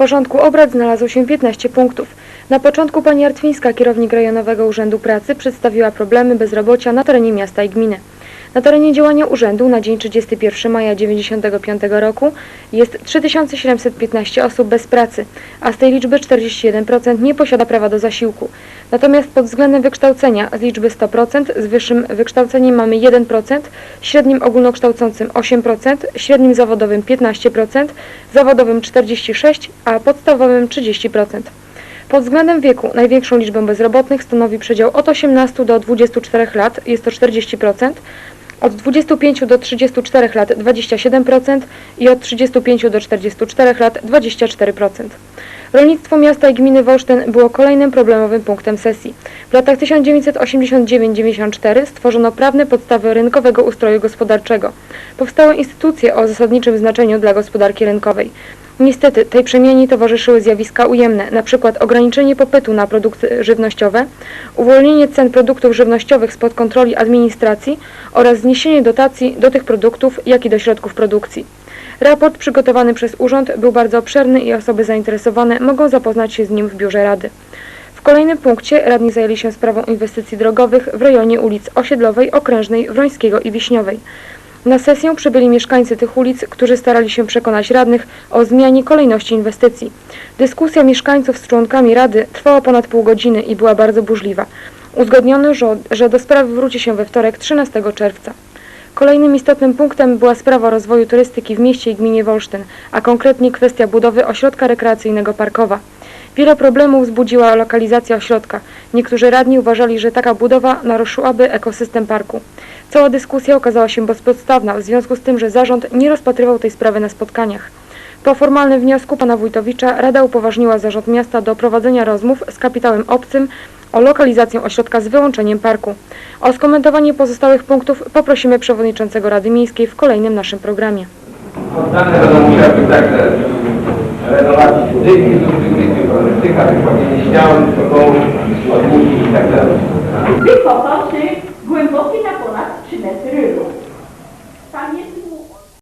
porządku obrad znalazło się 15 punktów. Na początku pani Artwińska, kierownik Rejonowego Urzędu Pracy, przedstawiła problemy bezrobocia na terenie miasta i gminy. Na terenie działania urzędu na dzień 31 maja 1995 roku jest 3715 osób bez pracy, a z tej liczby 41% nie posiada prawa do zasiłku. Natomiast pod względem wykształcenia z liczby 100% z wyższym wykształceniem mamy 1%, średnim ogólnokształcącym 8%, średnim zawodowym 15%, zawodowym 46%, a podstawowym 30%. Pod względem wieku największą liczbę bezrobotnych stanowi przedział od 18 do 24 lat, jest to 40%, od 25 do 34 lat 27% i od 35 do 44 lat 24%. Rolnictwo miasta i gminy Wolsztyn było kolejnym problemowym punktem sesji. W latach 1989-94 stworzono prawne podstawy rynkowego ustroju gospodarczego. Powstały instytucje o zasadniczym znaczeniu dla gospodarki rynkowej. Niestety tej przemianie towarzyszyły zjawiska ujemne, np. ograniczenie popytu na produkty żywnościowe, uwolnienie cen produktów żywnościowych spod kontroli administracji oraz zniesienie dotacji do tych produktów, jak i do środków produkcji. Raport przygotowany przez urząd był bardzo obszerny i osoby zainteresowane mogą zapoznać się z nim w biurze Rady. W kolejnym punkcie radni zajęli się sprawą inwestycji drogowych w rejonie ulic Osiedlowej, Okrężnej, Wrońskiego i Wiśniowej. Na sesję przybyli mieszkańcy tych ulic, którzy starali się przekonać radnych o zmianie kolejności inwestycji. Dyskusja mieszkańców z członkami Rady trwała ponad pół godziny i była bardzo burzliwa. Uzgodniono, że, do sprawy wróci się we wtorek 13 czerwca. Kolejnym istotnym punktem była sprawa rozwoju turystyki w mieście i gminie Wolsztyn, a konkretnie kwestia budowy ośrodka rekreacyjnego Parkowa. Wiele problemów wzbudziła lokalizacja ośrodka. Niektórzy radni uważali, że taka budowa naruszyłaby ekosystem parku. Cała dyskusja okazała się bezpodstawna w związku z tym, że zarząd nie rozpatrywał tej sprawy na spotkaniach. Po formalnym wniosku pana Wójtowicza Rada upoważniła zarząd miasta do prowadzenia rozmów z kapitałem obcym o lokalizację ośrodka z wyłączeniem parku. O skomentowanie pozostałych punktów poprosimy przewodniczącego Rady Miejskiej w kolejnym naszym programie. Poddane będą musiały renowacji budynki, budynki turystyka, wychodzenie ścian, szkoły, chodniki i tak dalej. Wykopał